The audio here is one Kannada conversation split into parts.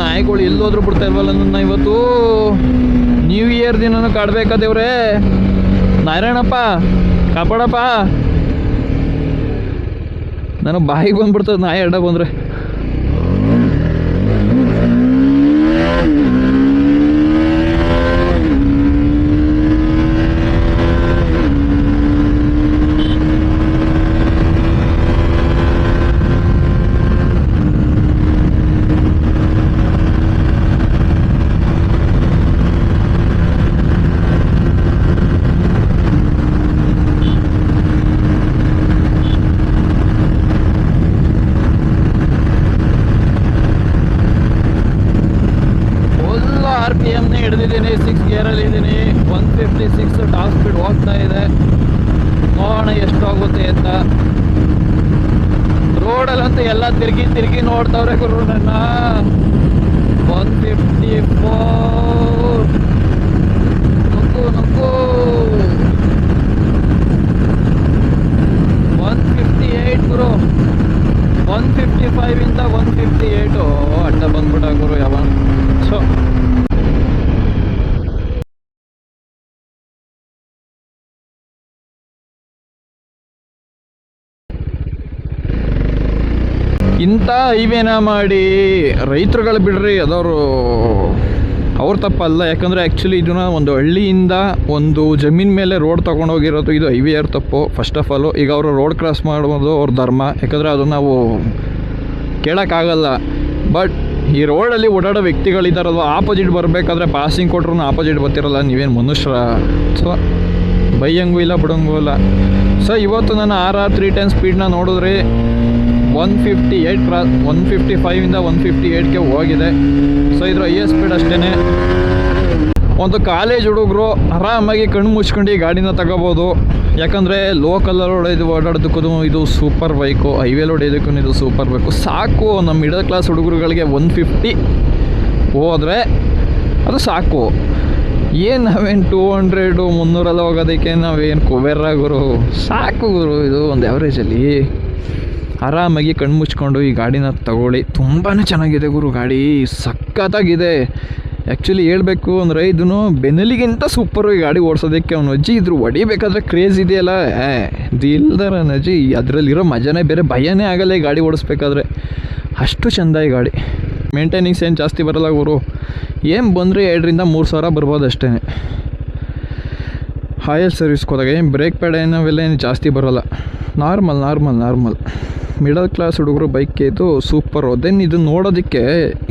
ದೇವ್ರುಗಳು ಎಲ್ಲೋದ್ರೂ ಬಿಡ್ತಾ ಇಲ್ವಲ್ಲ ನನ್ನ ಇವತ್ತು? ನ್ಯೂ ಇಯರ್ ದಿನನೂ ಕಾಡ್ಬೇಕ ದೇವ್ರೆ? ನಾರಾಯಣಪ್ಪ, ಕಾಪಾಡಪ್ಪ. ನನಗೆ ಬಾಯಿಗೆ ಬಂದ್ಬಿಡ್ತದೆ, ನಾಯಿ ಅಡ್ಡ ಬಂದರೆ. ಹಿಡಿದಿದ್ದೀನಿ ಸಿಕ್ಸ್ ಗೇರಲ್ಲಿ ಇದ್ದೀನಿ. One fifty six top speed ಹೋಗ್ತಾ ಇದೆ. ನೋಡೋಣ ಎಷ್ಟು ಆಗುತ್ತೆ ಅಂತ. ರೋಡಲ್ಲಂತೂ ಎಲ್ಲ ತಿರುಗಿ ತಿರುಗಿ ನೋಡ್ತಾವ್ರೆ ಗುರು ನನ್ನ. ಒನ್ ಫಿಫ್ಟಿ ಫೋರ್ ನುಗ್ಗು ನುಗ್ಗು. ಒನ್ ಫಿಫ್ಟಿ ಏಯ್ಟ್ ಗುರು. ಒನ್ ಫಿಫ್ಟಿ ಫೈವಿಂದ ಒನ್ ಫಿಫ್ಟಿ ಏಯ್ಟು ಅಡ್ಡ ಬಂದ್ಬಿಟ್ಟ ಗುರು ಯಾವಾಗ ಸೊ ಇಂಥ ಹೈವೇನ ಮಾಡಿ ರೈತರುಗಳು ಬಿಡ್ರಿ, ಅದವರು ಅವ್ರ ತಪ್ಪಲ್ಲ. ಯಾಕಂದರೆ ಆ್ಯಕ್ಚುಲಿ ಇದನ್ನ ಒಂದು ಹಳ್ಳಿಯಿಂದ ಒಂದು ಜಮೀನ್ ಮೇಲೆ ರೋಡ್ ತೊಗೊಂಡೋಗಿರೋದು ಇದು ಹೈವೇ ಅವ್ರ ತಪ್ಪು. ಫಸ್ಟ್ ಆಫ್ ಆಲು ಈಗ ಅವರು ರೋಡ್ ಕ್ರಾಸ್ ಮಾಡೋದು ಅವ್ರ ಧರ್ಮ. ಯಾಕಂದರೆ ಅದು ನಾವು ಕೇಳೋಕ್ಕಾಗಲ್ಲ. ಬಟ್ ಈ ರೋಡಲ್ಲಿ ಓಡಾಡೋ ವ್ಯಕ್ತಿಗಳಿದ್ದಾರಲ್ವ ಆಪೋಸಿಟ್ ಬರಬೇಕಾದ್ರೆ ಪಾಸಿಂಗ್ ಕೊಟ್ರು ಆಪೋಸಿಟ್ ಬರ್ತಿರಲ್ಲ, ನೀವೇನು ಮನುಷ್ಯರ? ಸೊ ಬೈಯಂಗೂ ಇಲ್ಲ, ಬಿಡಂಗೂ ಇಲ್ಲ. ಸೊ ಇವತ್ತು ನಾನು ಆರ್ ಆರ್ ತ್ರೀ ಟೈಮ್ ಸ್ಪೀಡ್ನ ನೋಡಿದ್ರೆ ಒನ್ ಫಿಫ್ಟಿ ಏಯ್ಟ್ ಕ್ರಾ ಒನ್ ಫಿಫ್ಟಿ ಫೈವಿಂದ ಒನ್ ಫಿಫ್ಟಿ ಏಯ್ಟ್ಗೆ ಹೋಗಿದೆ. ಸೊ ಇದ್ರ ಐ ಎಸ್ ಸ್ಪೀಡ್ ಅಷ್ಟೇ ಒಂದು ಕಾಲೇಜ್ ಹುಡುಗರು ಆರಾಮಾಗಿ ಕಣ್ಣು ಮುಚ್ಕೊಂಡು ಈ ಗಾಡಿನ ತಗೋಬೋದು. ಯಾಕಂದರೆ ಲೋಕಲಲ್ಲಿ ಹೊಡೆದು ಓಡಾಡೋದಕ್ಕೂ ಇದು ಸೂಪರ್ ಬೈಕು ಹೈವೇಲಿ ಹೊಡೆಯೋದಕ್ಕೂ ಇದು ಸೂಪರ್ ಬೈಕು ಸಾಕು, ನಮ್ಮ ಮಿಡಲ್ ಕ್ಲಾಸ್ ಹುಡುಗರುಗಳಿಗೆ ಒನ್ ಫಿಫ್ಟಿ ಹೋದರೆ ಅದು ಸಾಕು. ಏನು ನಾವೇನು ಟೂ ಹಂಡ್ರೆಡು ಮುನ್ನೂರೆಲ್ಲ ಹೋಗೋದಕ್ಕೆ ನಾವೇನು ಕುಬೇರ ಗುರು? ಸಾಕು ಗುರು, ಇದು ಒಂದು ಆ್ಯಾವ್ರೇಜಲ್ಲಿ ಆರಾಮಾಗಿ ಕಣ್ಣು ಮುಚ್ಕೊಂಡು ಈ ಗಾಡಿನ ತಗೊಳ್ಳಿ. ತುಂಬಾ ಚೆನ್ನಾಗಿದೆ ಗುರು ಗಾಡಿ. ಸಖತ್ತಾಗಿದೆ. ಆ್ಯಕ್ಚುಲಿ ಹೇಳಬೇಕು ಅಂದರೆ ಇದನ್ನು ಬೆನ್ನಲಿಗಿಂತ ಸೂಪರು ಈ ಗಾಡಿ ಓಡಿಸೋದಕ್ಕೆ ಅವನು ಅಜ್ಜಿ ಇದ್ರು ಹೊಡಿಬೇಕಾದ್ರೆ ಕ್ರೇಜ್ ಇದೆಯಲ್ಲ. ಏ ದಿಲ್ದರ ಅಜ್ಜಿ ಅದರಲ್ಲಿರೋ ಮಜಾನೇ ಬೇರೆ ಭಯನೇ ಆಗಲ್ಲ ಈ ಗಾಡಿ ಓಡಿಸ್ಬೇಕಾದ್ರೆ. ಅಷ್ಟು ಚೆಂದ ಈ ಗಾಡಿ. ಮೇಂಟೆನೆನ್ಸ್ ಏನು ಜಾಸ್ತಿ ಬರಲ್ಲ ಗುರು. ಏನು ಬಂದರೆ ಎರಡರಿಂದ ಮೂರು ಸಾವಿರ ಬರ್ಬೋದು ಅಷ್ಟೇ. ಆಯಲ್ ಸರ್ವಿಸ್ಗೆ ಹೋದಾಗ ಏನು ಬ್ರೇಕ್ ಪ್ಯಾಡ್ ಏನು ಅವೆಲ್ಲ ಏನು ಜಾಸ್ತಿ ಬರೋಲ್ಲ. Normal normal normal middle class ಹುಡುಗರು ಬೈಕ್ ಇದು ಸೂಪರು ದೆನ್ ಇದು ನೋಡೋದಕ್ಕೆ,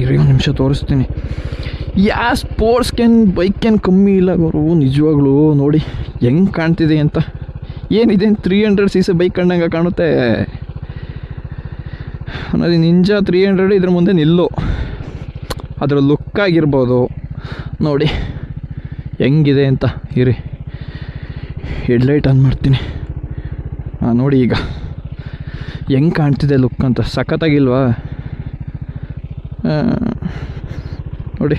ಇರಿ ನಿಮಿಷ ತೋರಿಸ್ತೀನಿ. ಯಾ ಸ್ಪೋರ್ಟ್ಸ್ಗೇನು ಬೈಕೇನು ಕಮ್ಮಿ ಇಲ್ಲ ಗುರು, ನಿಜವಾಗ್ಲೂ. ನೋಡಿ, ಹೆಂಗೆ ಕಾಣ್ತಿದೆ ಅಂತ. ಏನಿದೆ? Three hundred C C bike ಕಂಡಂಗೆ ಕಾಣುತ್ತೆ. ಅನ್ನೋದು ನಿಂಜ ತ್ರೀ ಹಂಡ್ರೆಡ್ ಇದ್ರ ಮುಂದೆ ನಿಲ್ಲು. ಅದರ ಲುಕ್ ಆಗಿರ್ಬೋದು. ನೋಡಿ, ಹೆಂಗಿದೆ ಅಂತ. ಇರಿ. ಹೆಡ್ಲೈಟ್ ಆನ್ ಮಾಡ್ತೀನಿ. ಹಾಂ ನೋಡಿ ಈಗ. ಹೆಂಗೆ ಕಾಣ್ತಿದೆ ಲುಕ್ ಅಂತ. ಸಖತ್ತಾಗಿಲ್ವಾ? ನೋಡಿ.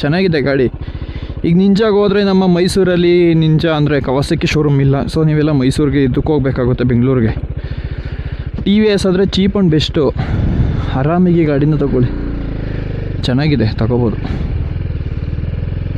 ಚೆನ್ನಾಗಿದೆ ಗಾಡಿ. ಈಗ ನಿಂಜಾಗೆ ಹೋದರೆ ನಮ್ಮ ಮೈಸೂರಲ್ಲಿ ನಿಂಜಾ ಅಂದರೆ ಕವಾಸಕ್ಕೆ ಶೋರೂಮ್ ಇಲ್ಲ. ಸೊ ನೀವೆಲ್ಲ ಮೈಸೂರಿಗೆ ಇದಕ್ಕೆ ಹೋಗ್ಬೇಕಾಗುತ್ತೆ ಬೆಂಗಳೂರಿಗೆ. ಟಿ ವಿ ಎಸ್ ಆದರೆ ಚೀಪ್ ಆ್ಯಂಡ್ ಬೆಸ್ಟು ಆರಾಮಿಗೆ ಗಾಡಿನ ತಗೊಳ್ಳಿ. ಚೆನ್ನಾಗಿದೆ, ತಗೋಬೋದು.